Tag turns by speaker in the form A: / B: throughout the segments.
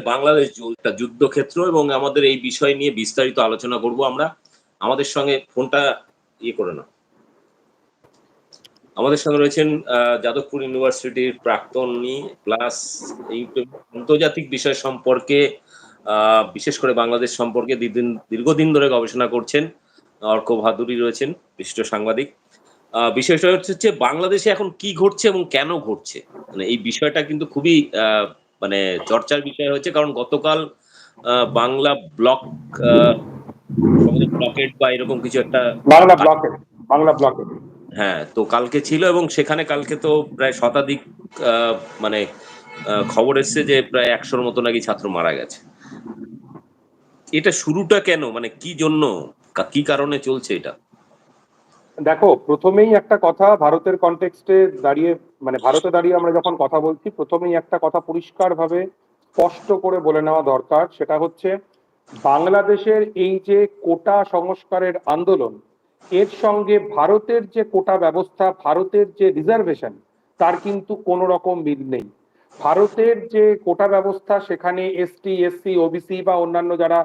A: বাংলাদেশ যুদ্ধক্ষেত্র এবং আমাদের এই বিষয় নিয়ে বিস্তারিত আলোচনা করব আমরা। আমাদের সঙ্গে ফোনটা ইয়ে করে না আমাদের সঙ্গে রয়েছেন যাদবপুর ইউনিভার্সিটির প্রাক্তনী প্লাস আন্তর্জাতিক বিষয় সম্পর্কে বিশেষ করে বাংলাদেশ সম্পর্কে দীর্ঘদিন- ধরে গবেষণা করছেন। অর্ক ভাদুরী রয়েছেন, বিশিষ্ট সাংবাদিক। বিষয়টা হচ্ছে বাংলাদেশে এখন কি ঘটছে এবং কেন ঘটছে? মানে এই বিষয়টা কিন্তু খুবই মানে চর্চার বিষয় হয়েছে কারণ গতকাল বাংলা ব্লক ব্লকেট বা এরকম কিছু একটা
B: বাংলা ব্লকে বাংলা ব্লকে
A: হ্যাঁ তো কালকে ছিল এবং সেখানে কালকে তো প্রায় শতাধিক আহ, মানে খবর এসছে যে প্রায় একশোর মতো নাকি ছাত্র মারা গেছে। এটা শুরুটা কেন? মানে কি জন্য? কি কারণে চলছে এটা?
B: দেখো, প্রথমেই একটা কথা ভারতের কনটেক্সটে দাঁড়িয়ে মানে ভারতে দাঁড়িয়ে আমরা যখন কথা বলছি, প্রথমেই একটা কথা পরিষ্কারভাবে স্পষ্ট করে বলে নেওয়া দরকার, সেটা হচ্ছে বাংলাদেশের এই যে কোটা সংস্কারের আন্দোলন, এর সঙ্গে ভারতের যে কোটা ব্যবস্থা, ভারতের যে রিজার্ভেশন তার কিন্তু কোনো রকম মিল নেই। ভারতের যে কোটা ব্যবস্থা, সেখানে এসটি এসসি ওবিসি বা অন্যান্য যারা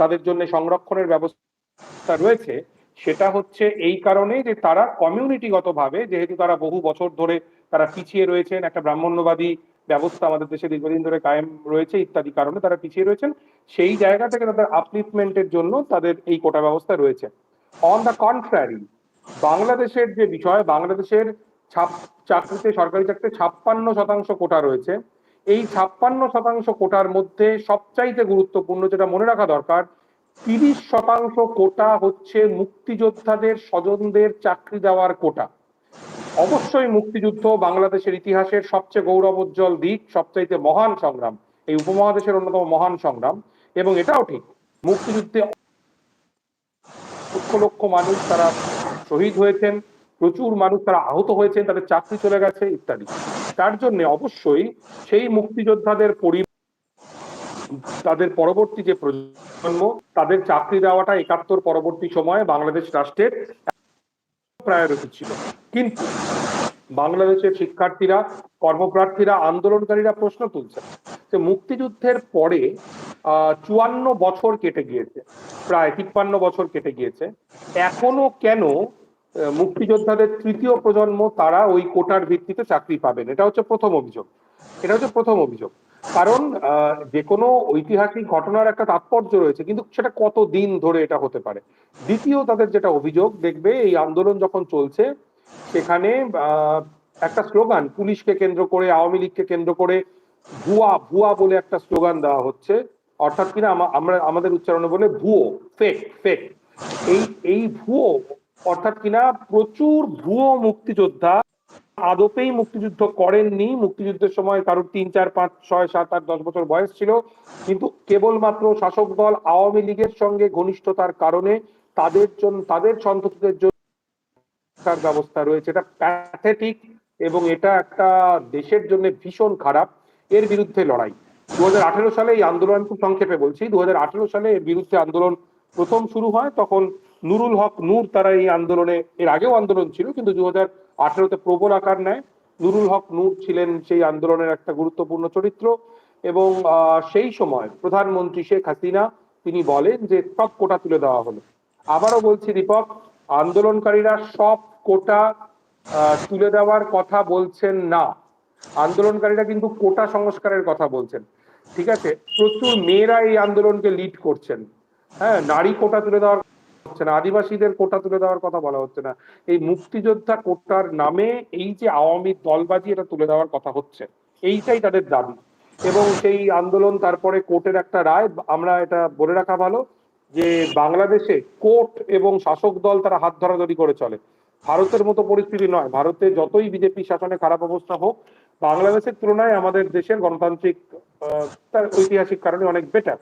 B: তাদের জন্য সংরক্ষণের ব্যবস্থা রয়েছে সেটা হচ্ছে এই কারণে যে তারা কমিউনিটিগতভাবে যেহেতু তারা বহু বছর ধরে তারা পিছিয়ে রয়েছেন, একটা ব্রাহ্মণ্যবাদী ব্যবস্থা আমাদের দেশে দীর্ঘদিন ধরে কায়েম রয়েছে ইত্যাদি কারণে তারা পিছিয়ে রয়েছেন, সেই জায়গা থেকে তাদের আপলিফমেন্টের জন্য তাদের এই কোটা ব্যবস্থা রয়েছে। অন দ্য কন্ট্রারি বাংলাদেশের যে বিষয়, বাংলাদেশের ছাপ, চাকরিতে, সরকারি চাকরিতে ছাপ্পান্ন শতাংশ কোটা রয়েছে। এই ছাপ্পান্ন শতাংশ কোটার মধ্যে সবচাইতে গুরুত্বপূর্ণ যেটা মনে রাখা দরকার তিরিশ শতাংশ কোটা হচ্ছে মুক্তিযোদ্ধাদের, স্বজনদের চাকরি দেওয়ার কোটা। অবশ্যই মুক্তিযুদ্ধ বাংলাদেশের ইতিহাসের সবচেয়ে গৌরবোজ্জ্বল দিক, সবচাইতে মহান সংগ্রাম, এই উপমহাদেশের অন্যতম মহান সংগ্রাম, এবং এটাও ঠিক, মুক্তিযুদ্ধে লক্ষ লক্ষ মানুষ তারা শহীদ হয়েছেন, প্রচুর মানুষ তারা আহত হয়েছেন, তাদের চাকরি চলে গেছে, ইত্যাদি। তার জন্য অবশ্যই সেই মুক্তিযোদ্ধাদের পরিবার তাদের পরবর্তী যে প্রজন্ম, তাদের চাকরি দেওয়াটা একাত্তর পরবর্তী সময়ে বাংলাদেশ রাষ্ট্রের প্রায়োরিটি ছিল। কিন্তু বাংলাদেশের শিক্ষার্থীরা, কর্মপ্রার্থীরা, আন্দোলনকারীরা প্রশ্ন তুলছে যে মুক্তিযুদ্ধের পরে চুয়ান্ন বছর কেটে গিয়েছে, প্রায় তিপ্পান্ন বছর কেটে গিয়েছে। এখনও কেন মুক্তিযোদ্ধাদের তৃতীয় প্রজন্ম তারা ওই কোটার ভিত্তিতে চাকরি পাবেন? এটা হচ্ছে প্রথম অভিযোগ। এটা হচ্ছে প্রথম অভিযোগ। কারণ যে কোনো ঐতিহাসিক ঘটনার একটা তাৎপর্য রয়েছে, কিন্তু সেটা কত দিন ধরে এটা হতে পারে? দ্বিতীয় তাদের যেটা অভিযোগ, দেখবে এই আন্দোলন যখন চলছে, সেখানে একটা স্লোগান, পুলিশকে কেন্দ্র করে, আওয়ামী লীগকে কেন্দ্র করে ভুয়া ভুয়া বলে একটা স্লোগান দেওয়া হচ্ছে। অর্থাৎ কিনা আমরা, আমাদের উচ্চারণে বলে ভুয়ো ফেক ফেক এই এই ভুয়ো, অর্থাৎ কিনা প্রচুর ভুয়ো মুক্তিযোদ্ধা আদপেই মুক্তিযুদ্ধ করেননি। মুক্তিযুদ্ধের সময় কারোর তিন, চার, পাঁচ, ছয়, সাত, আট, দশ বছর বয়স ছিল। কিন্তু কেবলমাত্র শাসক দল আওয়ামী লীগের সঙ্গে ঘনিষ্ঠতার কারণে তাদের জন্য তাদের সন্ততিদের জন্য ব্যবস্থা রয়েছে। এটা প্যাথেটিক এবং এটা একটা দেশের জন্য ভীষণ খারাপ। এর বিরুদ্ধে লড়াই। দু হাজার আঠেরো সালে এই আন্দোলন খুব সংক্ষেপে বলছি। দু হাজার আঠেরো সালে এর বিরুদ্ধে আন্দোলন প্রথম শুরু হয়। তখন নুরুল হক নূর তারা এই আন্দোলনে, এর আগেও আন্দোলন ছিল। কিন্তু দু হাজার আঠেরোতে প্রবল আকার নেয়। নুরুল হক নূর ছিলেন সেই আন্দোলনের একটা গুরুত্বপূর্ণ চরিত্র এবং সেই সময় প্রধানমন্ত্রী শেখ হাসিনা তিনি বলেন যে সব কোটা তুলে দেওয়া হলো। আবারও বলছি দীপক, আন্দোলনকারীরা সব কোটা তুলে দেওয়ার কথা বলছেন না। আন্দোলনকারীরা কিন্তু কোটা সংস্কারের কথা বলছেন। ঠিক আছে? প্রচুর মেয়েরা এই আন্দোলনকে লিড করছেন। হ্যাঁ নারী কোটা তুলে দেওয়ার হচ্ছে না, আদিবাসীদের কোটা তুলে দেওয়ার কথা বলা হচ্ছে না। এই মুক্তিযোদ্ধা কোটার নামে এই যে আওয়ামী দলবাজি এটা তুলে দেওয়ার কথা হচ্ছে, এইটাই তাদের দাবি। এবং সেই আন্দোলন তারপরে কোর্টের একটা রায়, আমরা এটা বলে রাখা ভালো যে বাংলাদেশে কোর্ট এবং শাসক দল তারা হাত ধরাধরি করে চলে। ভারতের মতো পরিস্থিতি নয়, ভারতে যতই বিজেপি শাসনে খারাপ অবস্থা হোক, বাংলাদেশের তুলনায় আমাদের দেশের গণতান্ত্রিক তার ঐতিহাসিক কারণে অনেক বেটার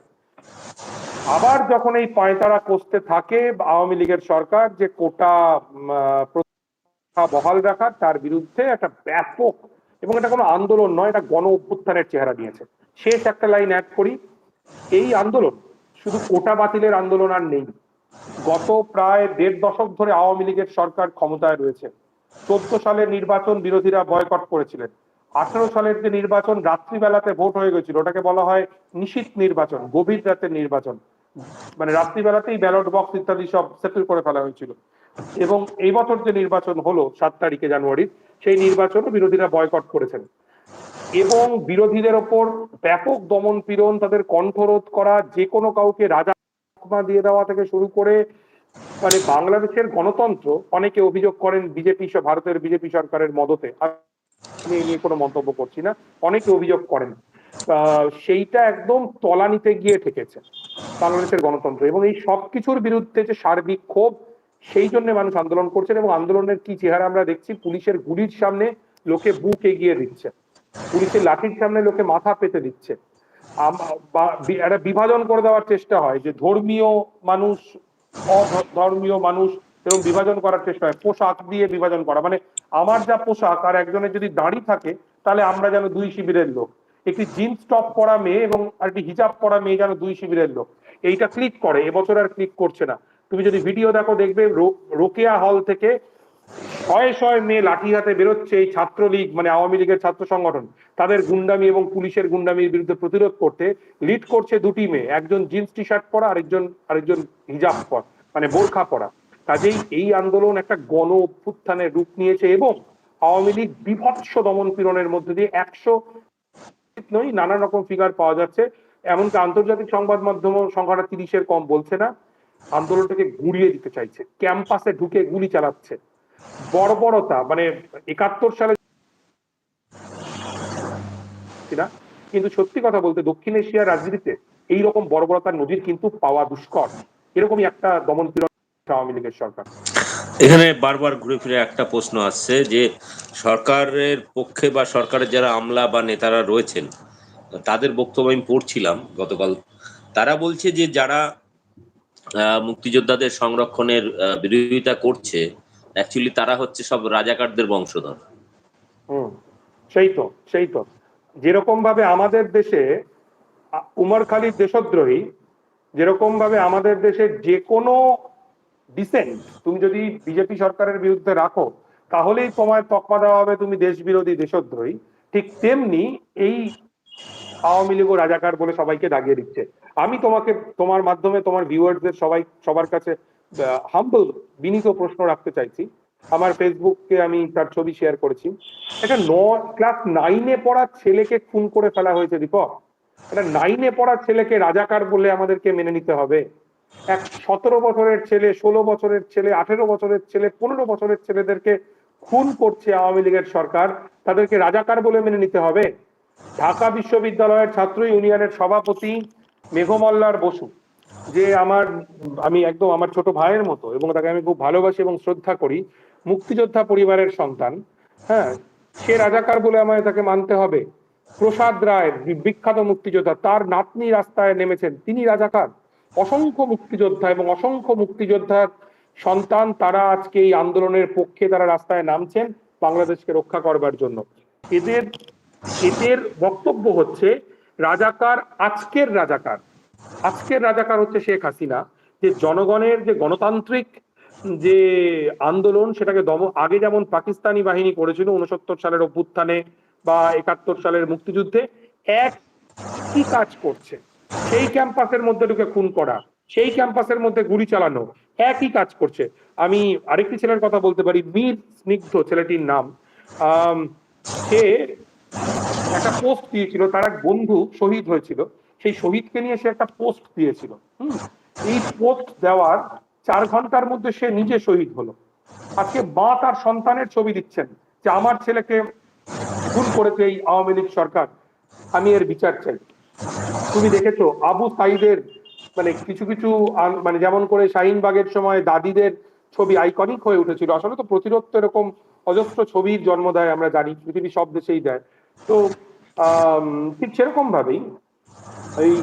B: আবার যখন এই পায়তারা কষতে থাকে আওয়ামী লীগের সরকার যে কোটা বহাল রাখার, তার বিরুদ্ধে একটা ব্যাপক এবং এটা কোনো আন্দোলন নয়, এটা গণ অভ্যুত্থানের চেহারা নিয়েছে শেষ একটা লাইন অ্যাড করি। এই আন্দোলন শুধু কোটা বাতিলের আন্দোলন আর নেই। গত প্রায় দেড় দশক ধরে আওয়ামী লীগের সরকার ক্ষমতায় রয়েছে। চোদ্দ সালের নির্বাচন বিরোধীরা বয়কট করেছিলেন। আঠারো সালের যে নির্বাচন রাত্রিবেলাতে ভোট হয়ে গেছিল, ওটাকে বলা হয় নিশীত নির্বাচন, গভীর রাতের নির্বাচন। মানে রাত্রিবেলাতেই ব্যালট বক্স ইত্যাদি সব সেটেল করে ফেলা হয়েছিল। এবং এই বছর যে নির্বাচন হলো, সাত তারিখে জানুয়ারির সেই নির্বাচনও বিরোধীরা বয়কট করেছেন। এবং বিরোধীদের ওপর ব্যাপক দমন পীড়ন তাদের কণ্ঠরোধ করা, যে কোনো কাউকে রাজা দিয়ে দেওয়া থেকে শুরু করে মানে বাংলাদেশের গণতন্ত্র, অনেকে অভিযোগ করেন বিজেপি ভারতের বিজেপি সরকারের মদতে। আমি এই নিয়ে কোনো মন্তব্য করছি না। অনেকে অভিযোগ করেন। সেইটা একদম তলানিতে গিয়ে ঠেকেছে। বাংলাদেশের গণতন্ত্র এবং এই সব কিছুর বিরুদ্ধে যে সার্বিক ক্ষোভ, সেই জন্য মানুষ আন্দোলন করছেন এবং আন্দোলনের কি চেহারা আমরা দেখছি, পুলিশের গুলির সামনে লোকে বুক এগিয়ে দিচ্ছে, পুলিশের লাঠির সামনে লোকে মাথা পেতে দিচ্ছে। একটা বিভাজন করে দেওয়ার চেষ্টা হয় যে ধর্মীয় মানুষ, অধর্মীয় মানুষ এবং বিভাজন করার চেষ্টা হয়, পোশাক দিয়ে বিভাজন করা। মানে আমার যা পোশাক আর একজনের যদি দাড়ি থাকে, তাহলে আমরা যেন দুই শিবিরের লোক। একটি জিন্স টপ পরা মেয়ে এবং আরেকটি হিজাব পরা মেয়ে যেন দুই শিবিরের লোক। এইটা ক্লিক করে, এবছর আর ক্লিক করছে না। তুমি যদি ভিডিও দেখো, দেখবে রোকেয়া হল থেকে শয়ে শয়ে মেয়ে লাঠি হাতে বেরোচ্ছে এই ছাত্রলীগ মানে আওয়ামী লীগের ছাত্র সংগঠন। তাদের গুন্ডামি এবং পুলিশের গুন্ডামির বিরুদ্ধে প্রতিরোধ করতে লিড করছে দুটি মেয়ে, একজন জিন্স টি শার্ট পরা, আরেকজন আরেকজন হিজাব পরা মানে বোরখা পরা। কাজেই এই আন্দোলন একটা গণ অভ্যুত্থানের রূপ নিয়েছে এবং আওয়ামী লীগ বিভৎস দমন পীড়নের মধ্যে দিয়ে একশো নয় নানা রকম ফিগার পাওয়া যাচ্ছে। এমনকি আন্তর্জাতিক সংবাদ মাধ্যম সংখ্যাটা তিরিশের কম বলছে না। আন্দোলনটাকে গুড়িয়ে দিতে চাইছে। ক্যাম্পাসে ঢুকে গুলি চালাচ্ছে। বর্বরতা মানে একাত্তর সালে কিন্তু সত্যি কথা বলতে দক্ষিণ এশিয়ার রাজনীতিতে এই রকম বর্বরতার নজির কিন্তু পাওয়া দুষ্কর। এরকমই একটা দমন পীড়ন আওয়ামী লীগের সরকার।
A: এখানে বারবার ঘুরে ফিরে একটা প্রশ্ন আসছে যে সরকারের পক্ষে বা সরকারের যারা আমলা বা নেতারা রয়েছেন তাদের বক্তব্য আমি পড়ছিলাম গতকাল। তারা বলছে যে যারা মুক্তিযোদ্ধাদের সংরক্ষণের বিরোধিতা করছে অ্যাকচুয়ালি তারা হচ্ছে সব রাজাকারদের বংশধর।
B: হুম, সেই তো সেই তো। যেরকম ভাবে আমাদের দেশে উমর দেশদ্রোহী, যেরকম ভাবে আমাদের দেশে যে কোনো ডিসেন্ট তুমি যদি বিজেপি সরকারের বিরুদ্ধে রাখো, তাহলেই তোমায় তকমা দেওয়া হবে তুমি দেশ বিরোধী দেশদ্রোহী। ঠিক তেমনি এই আওয়ামী লীগ রাজাকার বলে সবাইকে দাগিয়ে দিচ্ছে। আমি তোমাকে, তোমার মাধ্যমে, তোমার ভিউয়ার্সদের সবাই, সবার কাছে হাম্বল বিনীত প্রশ্ন রাখতে চাইছি। আমার ফেসবুককে আমি তার ছবি শেয়ার করেছি। একটা ন ক্লাস নাইনে পড়া ছেলেকে খুন করে ফেলা হয়েছে, দীপক। একটা নাইনে পড়া ছেলেকে রাজাকার বলে আমাদেরকে মেনে নিতে হবে। এক সতেরো বছরের ছেলে, ষোলো বছরের ছেলে, আঠেরো বছরের ছেলে, পনেরো বছরের ছেলেদেরকে খুন করছে আওয়ামী লীগের সরকার। তাদেরকে রাজাকার বলে মেনে নিতে হবে। ঢাকা বিশ্ববিদ্যালয়ের ছাত্র ইউনিয়নের সভাপতি মেঘমল্লার বসু, যে আমার, আমি একদম আমার ছোট ভাইয়ের মতো এবং তাকে আমি খুব ভালোবাসি এবং শ্রদ্ধা করি, মুক্তিযোদ্ধা পরিবারের সন্তান হ্যাঁ সে রাজাকার বলে আমায় তাকে মানতে হবে। প্রসাদ রায়, বিখ্যাত মুক্তিযোদ্ধা, তার নাতনি রাস্তায় নেমেছেন, তিনি রাজাকার। অসংখ্য মুক্তিযোদ্ধা এবং অসংখ্য মুক্তিযোদ্ধার সন্তান তারা আজকে এই আন্দোলনের পক্ষে তারা রাস্তায় নামছেন বাংলাদেশকে রক্ষা করবার জন্য। এদের এদের বক্তব্য হচ্ছে, রাজাকার আজকের রাজাকার। আজকের রাজাকার হচ্ছে শেখ হাসিনা, যে জনগণের যে গণতান্ত্রিক যে আন্দোলন, সেটাকে দম, আগে যেমন পাকিস্তানি বাহিনী করেছিল উনসত্তর সালের অভ্যুত্থানে বা একাত্তর সালের মুক্তিযুদ্ধে, এক কি কাজ করছে? সেই ক্যাম্পাসের মধ্যে ঢুকে খুন করা, সেই ক্যাম্পাসের মধ্যে গুলি চালানো, একই কাজ করছে। আমি আরেকটি ছেলের কথা বলতে পারি, মীর স্নিগ্ধ ছেলেটির নাম। সে একটা পোস্ট দিয়েছিল, তার এক বন্ধু শহীদ হয়েছিল, সেই শহীদকে নিয়ে সে একটা পোস্ট দিয়েছিল এই পোস্ট দেওয়ার চার ঘণ্টার মধ্যে সে নিজে শহীদ হলো। আজকে মা তার সন্তানের ছবি দিচ্ছেন যে আমার ছেলেকে খুন করেছে এই আওয়ামী লীগ সরকার, আমি এর বিচার চাই। তুমি দেখেছ, আবু সাইদের মানে কিছু কিছু মানে যেমন করে শাহিনবাগের সময় দাদিদের ছবি আইকনিক হয়ে উঠেছিল, আসলে তো প্রতিরোধ এরকম অজস্র ছবির জন্ম দেয়, আমরা জানি, পৃথিবী সব দেশেই দেয়। তো ঠিক সেরকম ভাবেই এই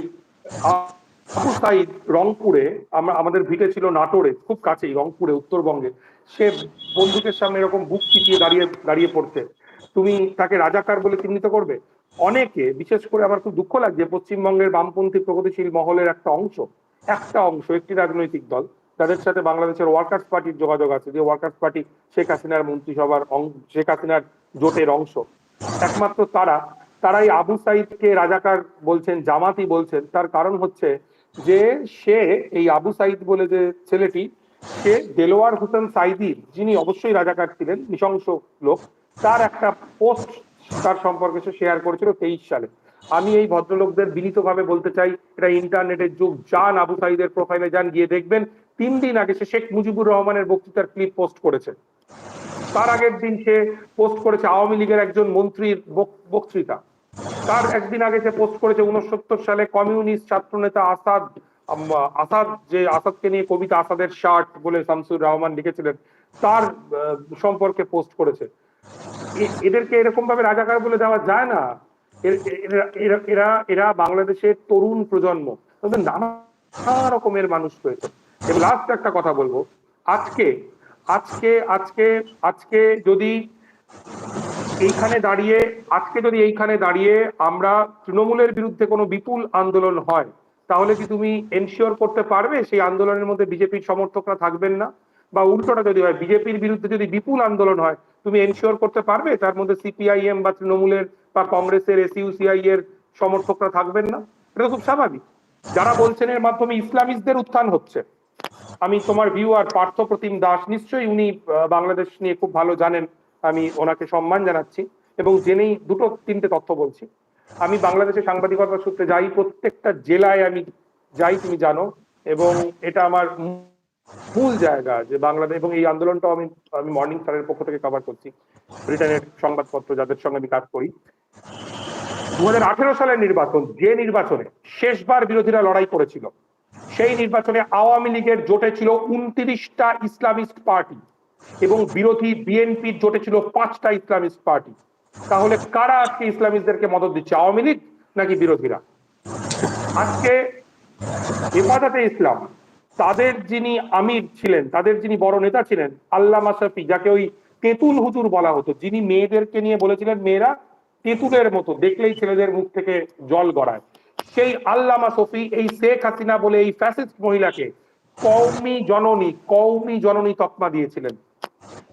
B: আবু সাইদ রংপুরে আমরা আমাদের ভিটে ছিল নাটোরে, খুব কাছেই রংপুরে, উত্তরবঙ্গে। সে বন্দুকের সামনে এরকম বুক চিতিয়ে দাঁড়িয়ে দাঁড়িয়ে পড়ছে তুমি তাকে রাজাকার বলে চিহ্নিত করবে? অনেকে, বিশেষ করে আমার খুব দুঃখ লাগছে, পশ্চিমবঙ্গের বামপন্থী প্রগতিশীল মহলের একটা অংশ একটা অংশ, একটি রাজনৈতিক দল যাদের সাথে বাংলাদেশের ওয়ার্কার্স পার্টির যোগাযোগ আছে, যে ওয়ার্কার্স পার্টি শেখ হাসিনার মন্ত্রিসভার শেখ হাসিনার জোটের অংশ। একমাত্র তারা, তারাই আবু সাইদকে রাজাকার বলছেন, জামাতি বলছেন। তার কারণ হচ্ছে যে, সে এই আবু সাইদ বলে যে ছেলেটি, সে দেলোয়ার হোসেন সাইদির যিনি অবশ্যই রাজাকার ছিলেন, নৃশংস লোক, তার একটা পোস্ট তার সম্পর্কে সে শেয়ার করেছিল তেইশ সালে। আমি এই ভদ্রলোকদের বিনীতভাবে বলতে চাই, এটা ইন্টারনেটের যুগ। যান আবু সাইদের প্রোফাইলে যান, গিয়ে দেখবেন। তিন দিন আগে সে শেখ মুজিবুর রহমানের বক্তৃতার ক্লিপ পোস্ট করেছে। তার আগের দিন সে পোস্ট করেছে আওয়ামী লীগের একজন মন্ত্রীর বক- বক্তৃতা। তার একদিন আগে সে পোস্ট করেছে উনসত্তর সালে কমিউনিস্ট ছাত্রনেতা আসাদ আসাদ, যে আসাদকে নিয়ে কবিতা আসাদের শার্ট বলে শামসুর রহমান লিখেছিলেন, তার সম্পর্কে পোস্ট করেছে। এদেরকে এরকম ভাবে রাজাকার বলে দেওয়া যায় না। এরা- এরা- বাংলাদেশের তরুণ প্রজন্ম। নানা রকমের মানুষ রয়েছে। লাস্ট একটা কথা বলব। আজকে আজকে আজকে আজকে যদি এইখানে দাঁড়িয়ে, আজকে যদি এইখানে দাঁড়িয়ে আমরা তৃণমূলের বিরুদ্ধে কোনো বিপুল আন্দোলন হয়, তাহলে কি তুমি এনশিওর করতে পারবে সেই আন্দোলনের মধ্যে বিজেপির সমর্থকরা থাকবেন না? বা উল্টোটা যদি হয়, বিজেপির বিরুদ্ধে যদি বিপুল আন্দোলন হয়, তুমি এনশিওর করতে পারবে তার মধ্যে সিপিআইএম বা তৃণমূলের বা কংগ্রেসের এসইউসিআই এর সমর্থকরা থাকবেন না? এটা খুব স্বাভাবিক। যারা বলছেন এর মাধ্যমে ইসলামিস্টদের উত্থান হচ্ছে। আমি তোমার ভিউয়ার পার্থ প্রতিম দাস, নিশ্চয়ই উনি বাংলাদেশ নিয়ে খুব ভালো জানেন। আমি ওনাকে সম্মান জানাচ্ছি এবং জেনেই দুটো, তিনটে তথ্য বলছি। আমি বাংলাদেশে সাংবাদিকতা সূত্রে যাই, প্রত্যেকটা জেলায় আমি যাই, তুমি জানো, এবং এটা আমার মূল জায়গা যে বাংলাদেশ, এবং এই আন্দোলনটাও আমি আমি মর্নিং স্টারের পক্ষ থেকে কভার করছি। ব্রিটেনের সংবাদপত্র, যাদের সঙ্গে আমি কাজ করি। দু হাজার আঠেরো সালের নির্বাচন, যে নির্বাচনে শেষবার বিরোধীরা লড়াই করেছিল সেই নির্বাচনে আওয়ামী লীগের জোটে ছিল উনত্রিশটা ইসলামিস্ট পার্টি এবং বিরোধী বিএনপির জোটে ছিল পাঁচটা ইসলামিস্ট পার্টি। তাহলে কারা আজকে ইসলামিস্টদেরকে মদত দিচ্ছে, আওয়ামী লীগ নাকি বিরোধীরা? আজকে হেফাজতে ইসলাম, তাদের যিনি আমির ছিলেন, তাদের যিনি বড় নেতা ছিলেন, আল্লামা শফি যাকে ওই তেঁতুল হুজুর বলা হতো, যিনি মেয়েদেরকে নিয়ে বলেছিলেন, মেয়েরা তেঁতুলের মতো, দেখলেই ছেলেদের মুখ থেকে জল গড়ায়। সেই আল্লামা শফি এই শেখ হাসিনা বলে এই ফ্যাসিস্ট মহিলাকে কৌমি জননী কৌমি জননী তকমা দিয়েছিলেন।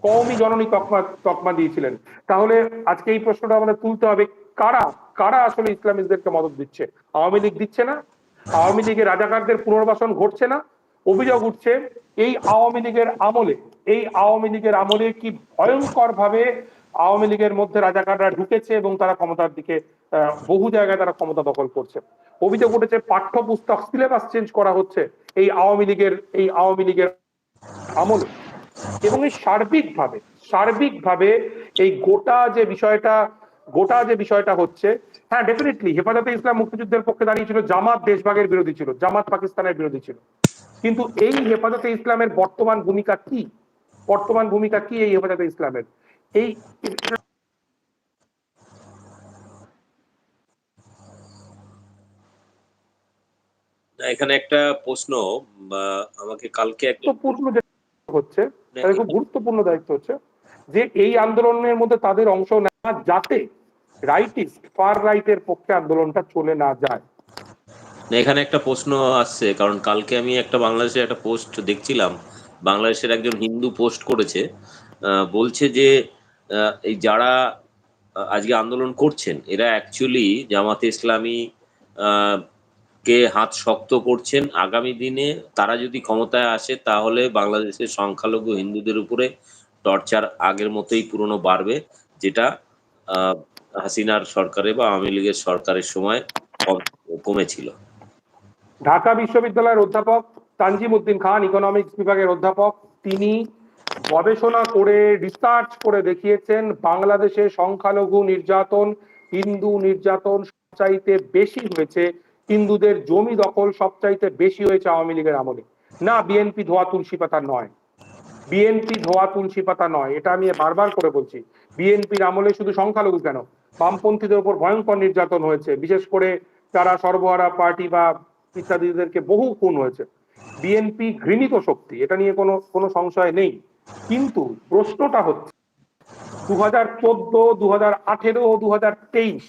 B: কৌমি জননী তকমা তকমা দিয়েছিলেন। তাহলে আজকে এই প্রশ্নটা আমাদের তুলতে হবে, কারা কারা আসলে ইসলামিকদেরকে মদত দিচ্ছে? আওয়ামী লীগ দিচ্ছে না, আওয়ামী লীগের রাজাকারদের পুনর্বাসন ঘটছে না, অভিযোগ উঠছে, এই আওয়ামী লীগের আমলে, এই আওয়ামী লীগের আমলে কি ভয়ঙ্কর ভাবে আওয়ামী লীগের মধ্যে রাজাকাররা ঢুকেছে এবং তারা ক্ষমতার দিকে বহু জায়গায় তারা ক্ষমতা দখল করছে। অভিযোগ উঠেছে পাঠ্যপুস্তক সিলেবাস চেঞ্জ করা হচ্ছে এই আওয়ামী লীগের, এই আওয়ামী লীগের আমলে। এবং এই সার্বিকভাবে সার্বিকভাবে এই গোটা যে বিষয়টা, গোটা যে বিষয়টা হচ্ছে হ্যাঁ ডেফিনেটলি হেফাজতে ইসলাম মুক্তিযুদ্ধের পক্ষে দাঁড়িয়েছিল, জামাত দেশভাগের বিরোধী ছিল, জামাত পাকিস্তানের বিরোধী ছিল। কিন্তু এই হেফাজতে ইসলামের বর্তমান ভূমিকা কি? বর্তমান ভূমিকা কি এই হেফাজতে ইসলামের? এই
A: এখানে একটা প্রশ্ন আমাকে কালকে একটা
B: গুরুত্বপূর্ণ হচ্ছে তাদের খুব গুরুত্বপূর্ণ দায়িত্ব হচ্ছে যে এই আন্দোলনের মধ্যে তাদের অংশ নেওয়া যাতে রাইটিস্ট ফার রাইটের পক্ষে আন্দোলনটা চলে না যায়।
A: এখানে একটা প্রশ্ন আসছে কারণ কালকে আমি একটা বাংলাদেশের একটা পোস্ট দেখছিলাম বাংলাদেশের একজন হিন্দু পোস্ট করেছে আহ, বলছে যে এই যারা আজকে আন্দোলন করছেন, এরা অ্যাকচুয়ালি জামাতে ইসলামী কে হাত শক্ত করছেন, আগামী দিনে তারা যদি ক্ষমতায় আসে, তাহলে বাংলাদেশের সংখ্যালঘু হিন্দুদের উপরে টর্চার আগের মতোই পুরনো বাড়বে, যেটা হাসিনার সরকারে বা আওয়ামী লীগের সরকারের সময় কমেছিল।
B: ঢাকা বিশ্ববিদ্যালয়ের অধ্যাপক তানজিম উদ্দিন খান ইকোনমিক্স বিভাগের অধ্যাপক, তিনি গবেষণা করে রিসার্চ করে দেখিয়েছেন বাংলাদেশে সংখ্যালঘু নির্যাতন, হিন্দু নির্যাতন সবচাইতে বেশি হয়েছে। হিন্দুদের জমি দখল সবচাইতে বেশি হয়েছে আওয়ামী লীগের আমলে। না বিএনপি ধোয়া তুলসী পাতা নয়। বিএনপি ধোয়া তুলসী পাতা নয়, এটা আমি বারবার করে বলছি। বিএনপির আমলে শুধু সংখ্যালঘু কেন? বামপন্থীদের উপর ভয়ঙ্কর নির্যাতন হয়েছে। বিশেষ করে যারা সর্বহারা পার্টি বা ইত্যাদিদেরকে বহু খুন হয়েছে। বিএনপি ঘৃণিত শক্তি, এটা নিয়ে কোনো কোনো সংশয় নেই। কিন্তু প্রশ্নটা হচ্ছে দু হাজার চোদ্দ দু হাজার আঠেরো দু হাজার তেইশ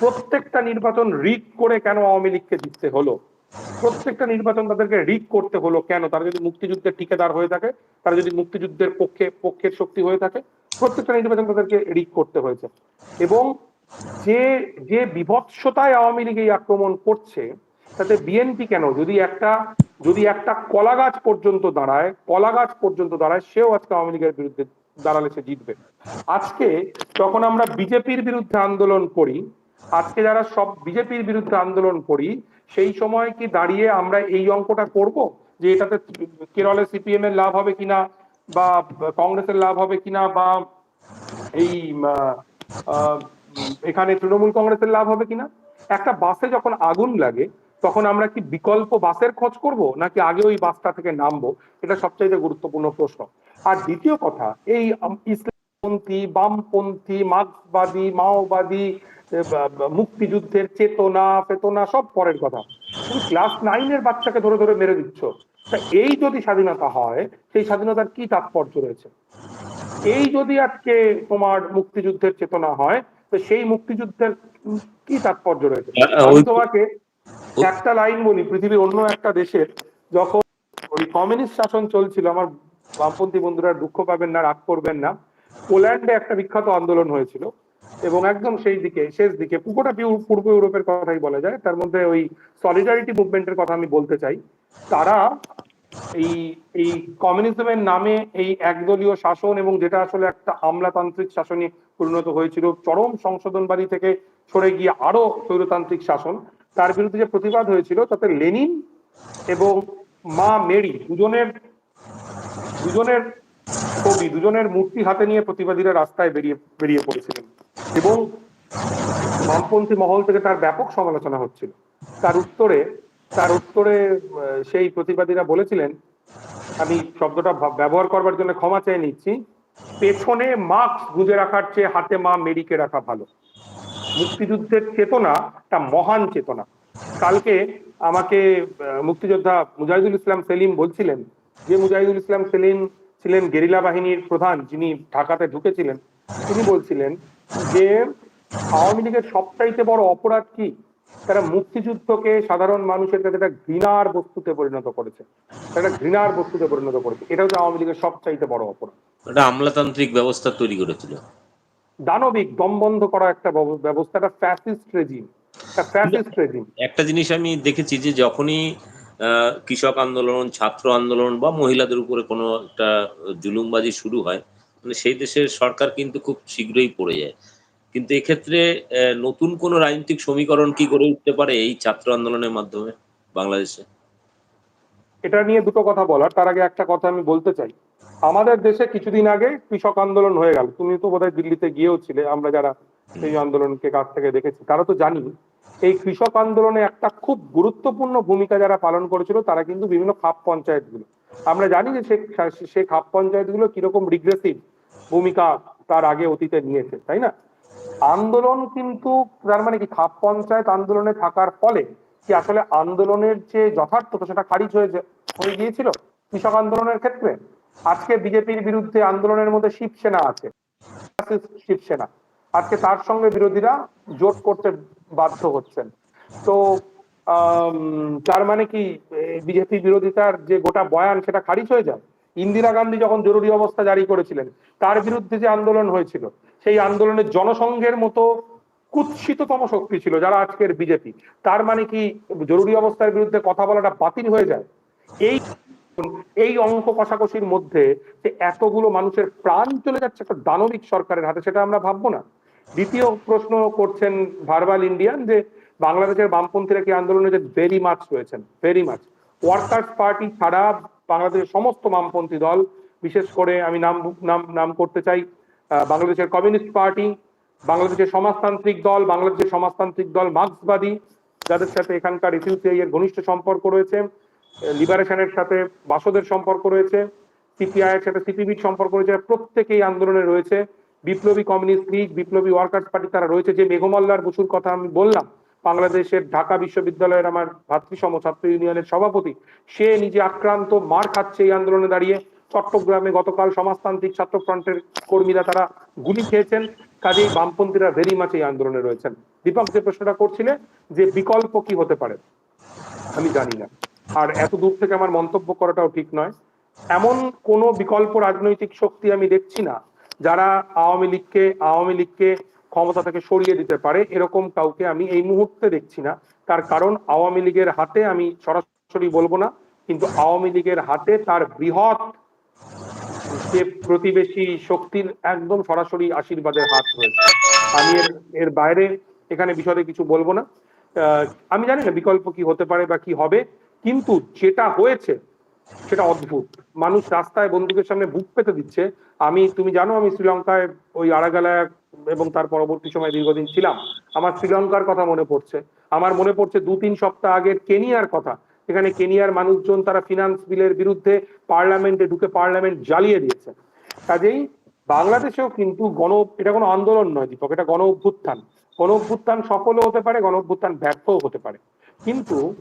B: প্রত্যেকটা নির্বাচন রিগ করে কেন আওয়ামী লীগকে জিততে হলো? প্রত্যেকটা নির্বাচন তাদেরকে রিক করতে হলো কেন? তারা যদি মুক্তিযুদ্ধের ঠিকাদার হয়ে থাকে, তারা যদি মুক্তিযুদ্ধের পক্ষে, পক্ষের শক্তি হয়ে থাকে, প্রত্যেকটা নির্বাচন তাদেরকে রিক করতে হয়েছে। এবং যে যে বিভৎসতায় আওয়ামী লীগ এই আক্রমণ করছে তাতে বিএনপি কেন? যদি একটা যদি একটা কলা গাছ পর্যন্ত দাঁড়ায়, কলা গাছ পর্যন্ত দাঁড়ায়, সেও আজকে আওয়ামী লীগের বিরুদ্ধে দাঁড়ালে সে জিতবে। আজকে যখন আমরা বিজেপির বিরুদ্ধে আন্দোলন করি, আজকে যারা সব বিজেপির বিরুদ্ধে আন্দোলন করি, সেই সময় কি দাঁড়িয়ে আমরা এই অঙ্কটা করব? যে এটাতে কেরলে সিপিএম এর লাভ হবে কিনা, বা কংগ্রেসের লাভ হবে কিনা, বা এই এখানে তৃণমূল কংগ্রেসের লাভ হবে কিনা? একটা বাসে যখন আগুন লাগে তখন আমরা কি বিকল্প বাসের খোঁজ করব নাকি আগে ওই বাসটা থেকে নামবো? এটা সবচাইতে গুরুত্বপূর্ণ প্রশ্ন। আর দ্বিতীয় কথা এই ইসলামপন্থী বামপন্থী মার্ক্সবাদী মাওবাদী মুক্তিযুদ্ধের চেতনা চেতনা সব পরের কথা। তুমি ক্লাস নাইনের বাচ্চাকে ধরে ধরে মেরে দিচ্ছ। তা এই যদি স্বাধীনতা হয় সেই স্বাধীনতার কি তাৎপর্য রয়েছে? এই যদি আজকে তোমার মুক্তিযুদ্ধের চেতনা হয় তো সেই মুক্তিযুদ্ধের কি তাৎপর্য রয়েছে? আমি তোমাকে একটা লাইন বলি, পৃথিবীর অন্য একটা দেশের যখন ওই কমিউনিস্ট শাসন চলছিল, আমার বামপন্থী বন্ধুরা দুঃখ পাবেন না, রাগ করবেন না, পোল্যান্ডে একটা বিখ্যাত আন্দোলন হয়েছিল এবং একদম সেই দিকে, শেষ দিকে পুকোটা পূর্ব ইউরোপের কথাই বলা যায়, তার মধ্যে ওই সলিডারিটি মুভমেন্টের কথা আমি বলতে চাই। তারা এই এই কমিউনিজমের নামে এই একদলীয় শাসন এবং যেটা আসলে একটা আমলাতান্ত্রিক শাসনে পরিণত হয়েছিল, চরম সংশোধনবাদী থেকে সরে গিয়ে আরও স্বৈরতান্ত্রিক শাসন তার বিরুদ্ধে যে প্রতিবাদ হয়েছিল তাতে লেনিন এবং মা মেরি দুজনের দুজনের ছবি, দুজনের মূর্তি হাতে নিয়ে প্রতিবাদীরা রাস্তায় বেরিয়ে বেরিয়ে পড়েছিলেন। এবং বামপন্থী মহল থেকে তার ব্যাপক সমালোচনা হচ্ছিল। তার উত্তরে তার উত্তরে সেই প্রতিবাদীরা বলেছিলেন, আমি শব্দটা ব্যবহার করবার জন্য ক্ষমা চেয়ে নিচ্ছি। পেছনে মাস্ক গুঁজে রাখার চেয়ে হাতে মা মেরিকে রাখা ভালো। মুক্তিযুদ্ধের চেতনা তা মহান চেতনা। কালকে আমাকে মুক্তিযোদ্ধা মুজাহিদুল ইসলাম সেলিম বলছিলেন যে মুজাহিদুল ইসলাম সেলিম ছিলেন গেরিলা বাহিনীর প্রধান, যিনি ঢাকাতে ঢুকেছিলেন, তিনি বলছিলেন যে আওয়ামী লীগের সবচাইতে বড় অপরাধ কি? তারা মুক্তিযুদ্ধকে সাধারণ মানুষের কাছে একটা ঘৃণার বস্তুতে পরিণত করেছে। একটা ঘৃণার বস্তুতে পরিণত করেছে। এটা হচ্ছে আওয়ামী লীগের সবচাইতে বড় অপরাধ।
A: একটা আমলাতান্ত্রিক ব্যবস্থা তৈরি করেছিল।
B: দানবিক দমবন্ধ করা একটা ব্যব- ব্যবস্থা একটা ফ্যাসিস্ট রেজিম একটা ফ্যাসিস্ট রেজিম
A: একটা জিনিস আমি দেখেছি যে যখনই কৃষক আন্দোলন ছাত্র আন্দোলন বা মহিলাদের উপরে কোনো একটা জুলুমবাজি শুরু হয় মানে সেই দেশের সরকার কিন্তু খুব শীঘ্রই পড়ে যায়। কিন্তু এক্ষেত্রে নতুন কোনো রাজনৈতিক সমীকরণ কি করে উঠতে পারে এই ছাত্র আন্দোলনের মাধ্যমে বাংলাদেশে?
B: এটা নিয়ে দুটো কথা বলার তার আগে একটা কথা আমি বলতে চাই। আমাদের দেশে কিছুদিন আগে কৃষক আন্দোলন হয়ে গেল। তুমি তো বোধহয় দিল্লিতে গিয়েও ছিলে, আমরা যারা এই আন্দোলনকে কাছ থেকে দেখেছি, তারা তো জানি, এই কৃষক আন্দোলনে একটা খুব গুরুত্বপূর্ণ ভূমিকা যারা পালন করেছিল, তারা কিন্তু বিভিন্ন খাপ পঞ্চায়েতগুলো। আমরা জানি যে সে খাপ পঞ্চায়েতগুলো কীরকম রিগ্রেসিভ ভূমিকা তার আগে অতীতে নিয়েছে, তাই না? আন্দোলন কিন্তু তার মানে কি, খাপ পঞ্চায়েত আন্দোলনে থাকার ফলে কি আসলে আন্দোলনের যে যথার্থতা, সেটা খারিজ হয়ে গিয়েছিল কৃষক আন্দোলনের ক্ষেত্রে? আজকে বিজেপির বিরুদ্ধে আন্দোলনের মধ্যে শিবসেনা আছে। শিবসেনা। আজকে তার সঙ্গে বিরোধীরা জোট করতে বাধ্য হচ্ছেন। তো তার মানে কি বিজেপি বিরোধিতার যে গোটা বয়ান সেটা খারিজ হয়ে যায়? ইন্দিরা গান্ধী যখন জরুরি অবস্থা জারি করেছিলেন, তার বিরুদ্ধে যে আন্দোলন হয়েছিল, সেই আন্দোলনের জনসংঘের মতো কুৎসিততম শক্তি ছিল যারা আজকের বিজেপি। তার মানে কি, জরুরি অবস্থার বিরুদ্ধে কথা বলাটা বাতিল হয়ে যায়? এই এই অঙ্ক কষাকষির মধ্যে যে এতগুলো মানুষের প্রাণ চলে যাচ্ছে একটা দানবিক সরকারের হাতে, সেটা আমরা ভাববো না। দ্বিতীয় প্রশ্ন করছেন ভার্বাল ইন্ডিয়ান যে বাংলাদেশের বামপন্থীরা কি আন্দোলনে যে ভেরি মাছ রয়েছেন ভেরি মাছ ওয়ার্কার্স পার্টি ছাড়া বাংলাদেশের সমস্ত বামপন্থী দল, বিশেষ করে আমি নাম নাম নাম করতে চাই বাংলাদেশের কমিউনিস্ট পার্টি বাংলাদেশের সমাজতান্ত্রিক দল, বাংলাদেশের সমাজতান্ত্রিক দল মার্ক্সবাদী, যাদের সাথে এখানকার ইসিউসিআই এর ঘনিষ্ঠ সম্পর্ক রয়েছে। লিবারেশনের সাথে বাসদের সম্পর্ক রয়েছে সিপিআই এর সাথে সিপিবির সম্পর্ক রয়েছে, প্রত্যেকেই আন্দোলনে রয়েছে। বিপ্লবী কমিউনিস্ট লীগ, বিপ্লবী ওয়ার্কার্স পার্টি তারা রয়েছে। যে মেঘমাল্লার বসুর কথা আমি বললাম, বাংলাদেশের ঢাকা বিশ্ববিদ্যালয়ের আমার ভাতৃসম ছাত্র ইউনিয়নের সভাপতি, সে নিজে আক্রান্ত মার খাচ্ছে এই আন্দোলনে দাঁড়িয়ে। চট্টগ্রামে গতকাল সমাজতান্ত্রিক ছাত্র ফ্রন্টের কর্মীরা তারা গুলি খেয়েছেন। কাজেই বামপন্থীরা ভেরি মাছ এই আন্দোলনে রয়েছেন। দীপক, যে প্রশ্নটা করছিলে যে বিকল্প কি হতে পারে, আমি জানি না। আর এত দূর থেকে আমার মন্তব্য করাটাও ঠিক নয়। এমন কোনো বিকল্প রাজনৈতিক শক্তি আমি দেখছি না যারা আওয়ামী লীগকে আওয়ামী লীগকে ক্ষমতা থেকে সরিয়ে দিতে পারে, এরকম কাউকে আমি এই মুহূর্তে দেখছি না। তার কারণ আওয়ামী লীগের হাতে আমি সরাসরি বলব না, কিন্তু আওয়ামী লীগের হাতে তার বৃহৎ যে প্রতিবেশী শক্তির একদম সরাসরি আশীর্বাদের হাত রয়েছে। আমি এর বাইরে এখানে বিষয়ে কিছু বলব না। আমি জানি না বিকল্প কি হতে পারে বা কি হবে। কিন্তু যেটা হয়েছে, সেটা অদ্ভুত। মানুষ রাস্তায় বন্দুকের সামনে বুক পেতে দিচ্ছে। আমি, তুমি জানো, আমি শ্রীলঙ্কায় ওই আড়াগালায় এবং তার পরবর্তী সময় দীর্ঘদিন ছিলাম। আমার শ্রীলঙ্কার কথা মনে পড়ছে। আমার মনে পড়ছে দু তিন সপ্তাহ আগের কেনিয়ার কথা। এখানে কেনিয়ার মানুষজন তারা ফিনান্স বিলের বিরুদ্ধে পার্লামেন্টে ঢুকে পার্লামেন্ট জ্বালিয়ে দিয়েছে। কাজেই বাংলাদেশেও কিন্তু গণ, এটা কোনো আন্দোলন নয়, দীপক, এটা গণ অভ্যুত্থান। গণ অভ্যুত্থান সফলও হতে পারে, গণ অভ্যুত্থান ব্যর্থও হতে পারে। কিন্তু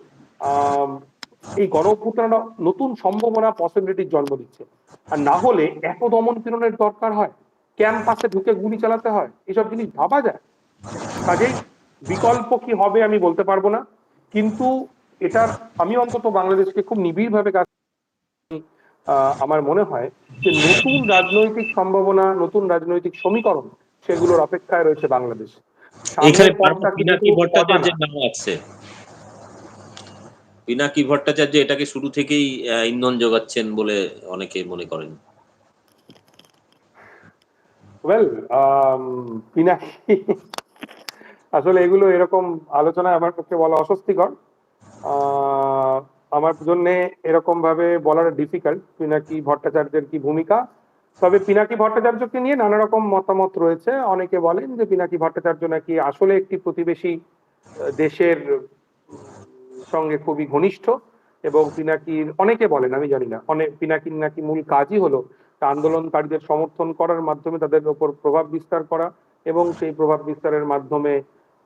B: এই গণ অভ্যুত্থানটা নতুন সম্ভাবনা পসিবিলিটির জন্ম দিচ্ছে। আর না হলে এত দমন পীড়নের দরকার হয়। ক্যাম্পাসে ঢুকে গুলি চালাতে হয়। এসব জিনিস ভাবা যায়। কাজেই বিকল্প কি হবে আমি বলতে পারব না। কিন্তু এটার আমি অন্তত বাংলাদেশকে খুব নিবিড়ভাবে কাজ আহ, আমার মনে হয় যে নতুন রাজনৈতিক সম্ভাবনা নতুন রাজনৈতিক সমীকরণ সেগুলোর অপেক্ষায় রয়েছে বাংলাদেশ।
A: এখানে পিনাকি ভট্টাচার্য এটাকে শুরু থেকেই ইন্ধন যোগাচ্ছেন বলে অনেকে মনে করেন।
B: ওয়েল পিনাকি, আসলে এগুলো এরকম আলোচনায় আমার পক্ষে বলা অস্বস্তিকর। আমার জন্য এরকম ভাবে বলাটা ডিফিকাল্ট পিনাকি ভট্টাচার্যের কি ভূমিকা। তবে পিনাকি ভট্টাচার্যকে নিয়ে নানা রকম মতামত রয়েছে। অনেকে বলেন যে পিনাকি ভট্টাচার্য নাকি আসলে একটি প্রতিবেশী দেশের সঙ্গে খুবই ঘনিষ্ঠ এবং পিনাকির, অনেকে বলেন, আমি জানি না, অনেক পিনাকির নাকি মূল কাজই হলো আন্দোলনকারীদের সমর্থন করার মাধ্যমে তাদের উপর প্রভাব বিস্তার করা এবং সেই প্রভাব বিস্তারের মাধ্যমে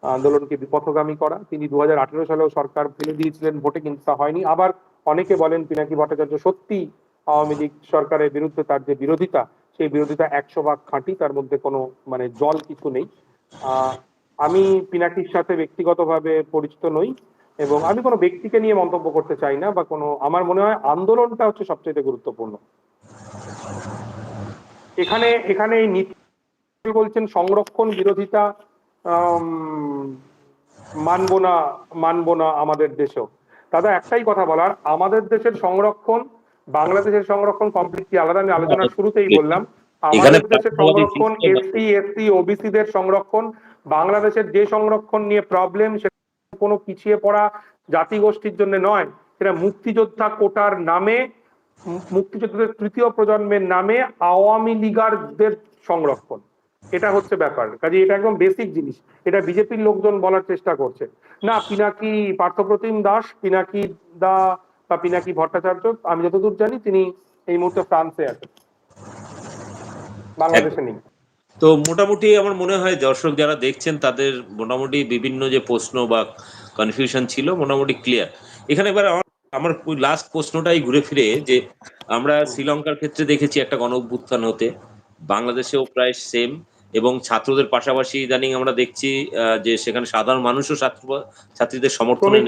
B: আন্দোলনকে বিপথগামী করা। তিনি দু সালেও সরকার ফেলে দিয়েছিলেন, ভোটে কিন্তু তা হয়নি। আবার অনেকে বলেন, পিনাকি ভট্টাচার্য সত্যি আওয়ামী লীগ সরকারের বিরুদ্ধে তার যে বিরোধিতা, সেই বিরোধিতা একশো ভাগ খাঁটি, তার মধ্যে কোনো মানে জল কিছু নেই। আমি পিনাকির সাথে ব্যক্তিগতভাবে পরিচিত নই। এবং আমি কোনো ব্যক্তিকে নিয়ে মন্তব্য করতে চাই না বা কোনো আমার মনে হয় আন্দোলনটা হচ্ছে সবচেয়ে গুরুত্বপূর্ণ। এখানে এখানে এই নীতি বলছেন সংরক্ষণ বিরোধিতা মানবো না মানবো না আমাদের দেশেও। দাদা একটাই কথা বলার আমাদের দেশের সংরক্ষণ বাংলাদেশের সংরক্ষণ কমপ্লিটলি আলাদা আমি আলোচনার শুরুতেই বললাম। আমাদের দেশের সংরক্ষণ এসসি এসটি ওবিসি দের সংরক্ষণ বাংলাদেশের যে সংরক্ষণ নিয়ে প্রবলেম কোনো পিছিয়ে পড়া জাতিগোষ্ঠীর জন্য নয়। সেটা মুক্তিযোদ্ধা কোটার নামে মুক্তিযোদ্ধাদের তৃতীয় প্রজন্মের নামে আওয়ামী লীগারদের সংরক্ষণ। এটা হচ্ছে ব্যাপার। কাজে এটা একদম বেসিক জিনিস। এটা বিজেপির লোকজন বলার চেষ্টা করছে। না পিনাকি পার্থপ্রতিম দাস পিনাকি দা বা পিনাকি ভট্টাচার্য আমি যতদূর জানি তিনি এই মুহূর্তে ফ্রান্সে আছেন। বাংলাদেশে নেই।
A: তো মোটামুটি আমার মনে হয় দর্শক যারা দেখছেন তাদের মোটামুটি বিভিন্ন যে প্রশ্ন বা কনফিউশন ছিল মোটামুটি ক্লিয়ার এখানে এবার আমার আমার লাস্ট প্রশ্নটাই ঘুরে ফিরে যে আমরা শ্রীলঙ্কার ক্ষেত্রে দেখেছি একটা গণ অভ্যুত্থান হতে। বাংলাদেশেও প্রায় সেম এবং ছাত্রদের পাশাপাশি ইদানিং আমরা দেখছি যে সেখানে সাধারণ মানুষও ছাত্র ছাত্রীদের সমর্থনে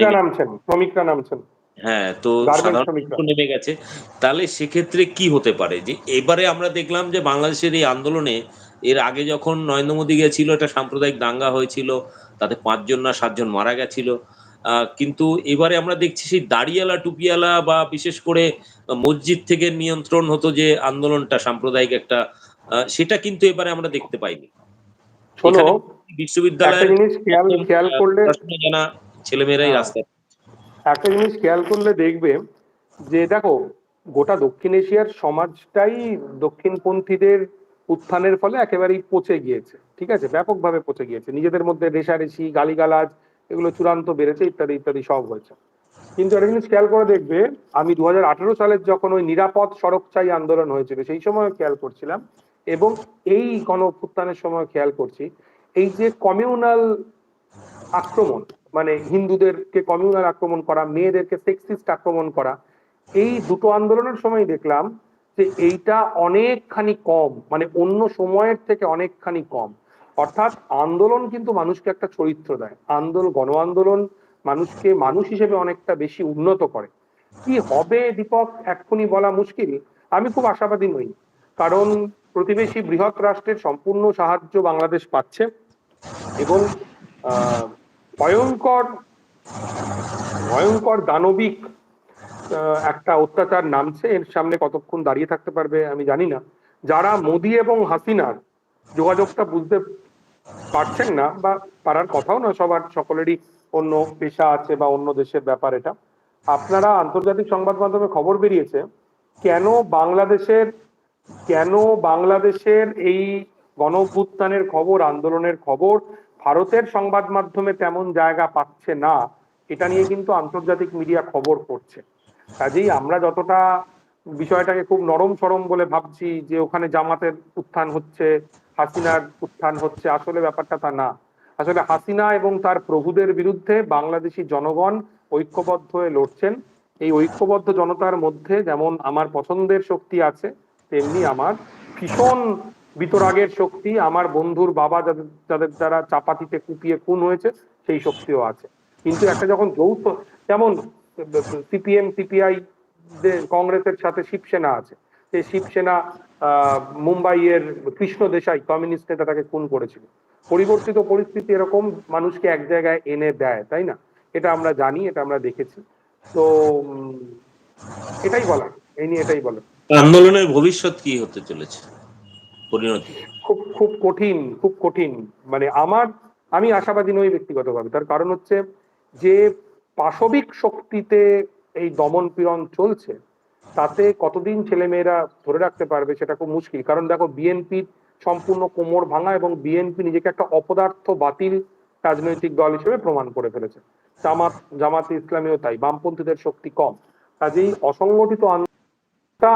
B: শ্রমিকরা নামছেন
A: হ্যাঁ তো সাধারণ নেমে গেছে। তাহলে সেক্ষেত্রে কি হতে পারে? যে এবারে আমরা দেখলাম যে বাংলাদেশের এই আন্দোলনে এর আগে যখন নরেন্দ্র মোদী গেছিল একটা সাম্প্রদায়িক দাঙ্গা হয়েছিল তাতে পাঁচজন না সাতজন মারা গেছিল। কিন্তু এবারে আমরা দেখছি সেই দাড়িয়ালা টুপিয়ালা বা বিশেষ করে মসজিদ থেকে নিয়ন্ত্রণ হতো যে আন্দোলনটা সাম্প্রদায়িক একটা সেটা কিন্তু এবারে আমরা দেখতে পাইনি। বিশ্ববিদ্যালয়ের জানা ছেলেমেয়েরাই
B: হ্যাঁ।
A: রাস্তায়।
B: একটা জিনিস খেয়াল করলে দেখবে যে দেখো গোটা দক্ষিণ এশিয়ার সমাজটাই দক্ষিণপন্থীদের উত্থানের ফলে একেবারেই পচে গিয়েছে, ঠিক আছে? ব্যাপকভাবে পচে গিয়েছে। নিজেদের মধ্যে রেশারেশি, গালিগালাজ, এগুলো চূড়ান্ত বেড়েছে, ইত্যাদি ইত্যাদি সব হয়েছে। কিন্তু একটা জিনিস খেয়াল করে দেখবে, আমি দু সালের যখন ওই নিরাপদ সড়ক চাই আন্দোলন হয়েছিল, সেই সময় খেয়াল করছিলাম, এবং এই গণ সময় খেয়াল করছি, এই যে কমিউনাল আক্রমণ মানে হিন্দুদেরকে কমিউনাল আক্রমণ করা, মেয়েদেরকে সেক্সিস্ট আক্রমণ করা, এই দুটো আন্দোলনের সময় দেখলাম যে এইটা অনেকখানি কম মানে অন্য সময়ের থেকে অনেকখানি কম। অর্থাৎ আন্দোলন কিন্তু মানুষকে একটা চরিত্র দেয়। আন্দোলন গণ আন্দোলন মানুষকে, মানুষ হিসেবে অনেকটা বেশি উন্নত করে। কি হবে দীপক? এক্ষুনি বলা মুশকিল। আমি খুব আশাবাদী নই। কারণ প্রতিবেশী বৃহৎ রাষ্ট্রের সম্পূর্ণ সাহায্য বাংলাদেশ পাচ্ছে এবং ভয়ঙ্কর ভয়ঙ্কর দানবিক একটা অত্যাচার নামছে, এর সামনে কতক্ষণ দাঁড়িয়ে থাকতে পারবে আমি জানি না। যারা মোদী এবং হাসিনার যোগাযোগটা বুঝতে পারছেন না বা পারার কথাও না, সবার সকলেরই অন্য পেশা আছে বা অন্য দেশের ব্যাপার এটা। আপনারা আন্তর্জাতিক সংবাদ মাধ্যমে খবর বেরিয়েছে, কেন বাংলাদেশের কেন বাংলাদেশের এই গণ খবর, আন্দোলনের খবর ভারতের সংবাদ মাধ্যমে তেমন জায়গা পাচ্ছে না, এটা নিয়ে কিন্তু আন্তর্জাতিক মিডিয়া খবর করছে। কাজেই আমরা যতটা বিষয়টাকে খুব নরম সরম বলে ভাবছি যে ওখানে জামাতের উত্থান হচ্ছে, হাসিনার উত্থান হচ্ছে, আসলে ব্যাপারটা তা না। আসলে হাসিনা এবং তার প্রভুদের বিরুদ্ধে বাংলাদেশি জনগণ ঐক্যবদ্ধ হয়ে লড়ছেন। এই ঐক্যবদ্ধ জনতার মধ্যে যেমন আমার পছন্দের শক্তি আছে, তেমনি আমার ভীষণ বিতরাগের শক্তি, আমার বন্ধুর বাবা যাদের যাদের দ্বারা চাপাতিতে কুপিয়ে খুন হয়েছে, সেই শক্তিও আছে। কিন্তু একটা যখন যৌথ, যেমন সিপিএম সিপিআই কংগ্রেসের সাথে শিবসেনা আছে। সেই শিবসেনা মুম্বাইয়ের কৃষ্ণ দেশাই কমিউনিস্ট নেতা তাকে খুন করেছিল। পরিবর্তিত পরিস্থিতি এরকম মানুষকে এক জায়গায় এনে দেয় তাই না? এটা আমরা জানি এটা আমরা দেখেছি। তো এটাই বলা এই নিয়ে এটাই বলা।
A: আন্দোলনের ভবিষ্যৎ কি হতে চলেছে? পরিণতি?
B: খুব খুব কঠিন খুব কঠিন। মানে আমার আমি আশাবাদী নই ব্যক্তিগতভাবে। তার কারণ হচ্ছে যে পাশবিক শক্তিতে এই দমন পীড়ন চলছে, তাতে কতদিন ছেলেমেয়েরা ধরে রাখতে পারবে সেটা খুব মুশকিল। কারণ দেখো বিএনপির সম্পূর্ণ কোমর ভাঙা এবং বিএনপি নিজেকে একটা অপদার্থ বাতিল রাজনৈতিক দল হিসেবে প্রমাণ করে ফেলেছে। জামাত জামাত ইসলামীও তাই, বামপন্থীদের শক্তি কম। কাজেই অসংগঠিত আন্দোলনটা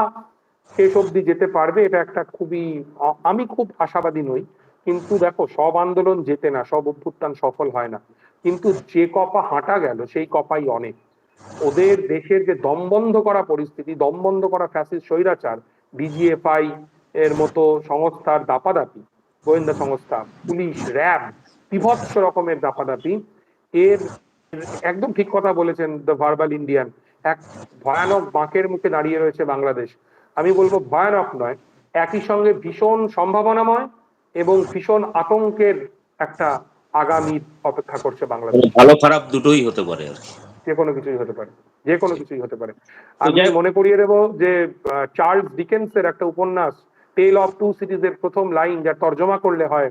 B: শেষ অব্দি যেতে পারবে, এটা একটা খুবই আমি খুব আশাবাদী নই। কিন্তু দেখো, সব আন্দোলন যেতে না, সব অভ্যুত্থান সফল হয় না। কিন্তু যে কপা হাঁটা গেল, সেই কপাই অনেক। ওদের দেশের যে দমবন্ধ করা পরিস্থিতি দমবন্ধ করা ফ্যাসিস্ট স্বৈরাচার ডিজিএফআই এর মতো সংস্থার দাপাদাপি, গোয়েন্দা সংস্থা, পুলিশ, র্যাব, বিভৎস রকমের দাপাদাপি, এর একদম ঠিক কথা বলেছেন দ্য ভার্বাল ইন্ডিয়ান এক ভয়ানক বাঁকের মুখে দাঁড়িয়ে রয়েছে বাংলাদেশ। আমি বলব ভয়ানক নয়, একই সঙ্গে ভীষণ সম্ভাবনাময় এবং ভীষণ আতঙ্কের একটা আগামী অপেক্ষা করছে বাংলাদেশ।
A: ভালো খারাপ দুটোই হতে পারে
B: যে কোনো কিছুই হতে পারে। যে কোনো কিছুই হতে পারে। আমি মনে করিয়ে দেবো যে চার্লস ডিকেন্সের একটা উপন্যাস টেল অফ টু সিরিজের প্রথম লাইন যা তর্জমা করলে হয়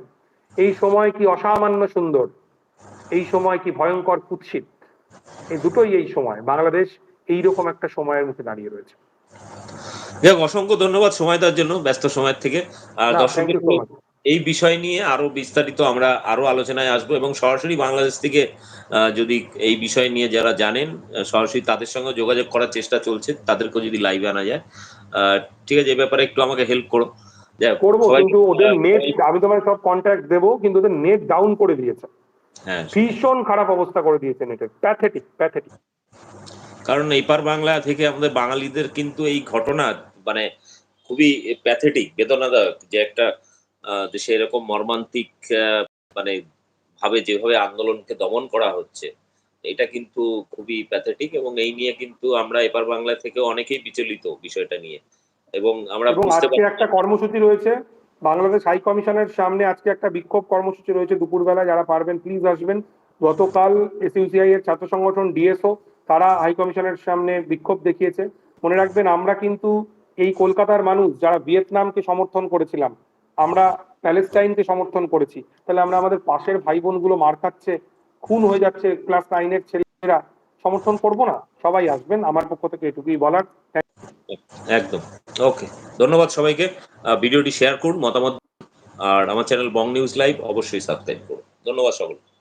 B: এই সময় কি অসামান্য সুন্দর এই সময় কি ভয়ঙ্কর কুৎসিত এই দুটোই এই সময়। বাংলাদেশ এইরকম একটা সময়ের মুখে দাঁড়িয়ে রয়েছে।
A: যাক অসংখ্য ধন্যবাদ সময় দেওয়ার জন্য ব্যস্ত সময়ের থেকে। আর
B: না,
A: এই বিষয় নিয়ে আরও বিস্তারিত আমরা আরও আলোচনায় আসব এবং সরাসরি বাংলাদেশ থেকে যদি এই বিষয় নিয়ে যারা জানেন সরাসরি তাদের সঙ্গে যোগাযোগ করার চেষ্টা চলছে তাদেরকে যদি লাইভে আনা যায়। ঠিক আছে এই ব্যাপারে একটু আমাকে হেল্প করো।
B: করব কিন্তু ওদের নেট আমি তোমায় সব কন্ট্যাক্ট দেবো কিন্তু ওদের নেট ডাউন করে দিয়েছে।
A: হ্যাঁ
B: ভীষণ খারাপ অবস্থা করে দিয়েছে নেটের প্যাথেটিক প্যাথেটিক
A: কারণ এইপার বাংলা থেকে আমাদের বাঙালিদের কিন্তু এই ঘটনা মানে খুবই প্যাথেটিক বেদনাদায়ক যে একটা দেশে এরকম মর্মান্তিক মানে ভাবে যেভাবে আন্দোলনকে দমন করা হচ্ছে এটা কিন্তু খুবই প্যাথেটিক এবং এই নিয়ে কিন্তু আমরা এপার বাংলা থেকে অনেকেই বিচলিত বিষয়টা নিয়ে। এবং আমরা বুঝতে
B: আজকে
A: পারছি
B: একটা কর্মসূচি রয়েছে বাংলাদেশ হাই কমিশনের সামনে আজকে একটা বিক্ষোভ কর্মসূচি রয়েছে দুপুরবেলা যারা পারবেন প্লিজ আসবেন। গতকাল এসইউসিআই এর ছাত্র সংগঠন ডিএসও তারা হাই কমিশনের সামনে বিক্ষোভ দেখিয়েছে। মনে রাখবেন আমরা কিন্তু এই কলকাতার মানুষ যারা ভিয়েতনামকে সমর্থন করেছিলাম আমরা প্যালেস্টাইনকে সমর্থন করেছি। তাহলে আমরা আমাদের পাশের ভাই বোনগুলো মার খাচ্ছে, খুন হয়ে যাচ্ছে ক্লাস নাইনের ছেলেরা, সমর্থন করব না? সবাই আসবেন, আমার পক্ষ থেকে এটুকুই বলার।
A: একদম। ওকে, ধন্যবাদ সবাইকে। ভিডিওটি শেয়ার করুন মতামত। আর আমার চ্যানেল বং নিউজ লাইভ অবশ্যই সাবস্ক্রাইব করুন। ধন্যবাদ সকলকে।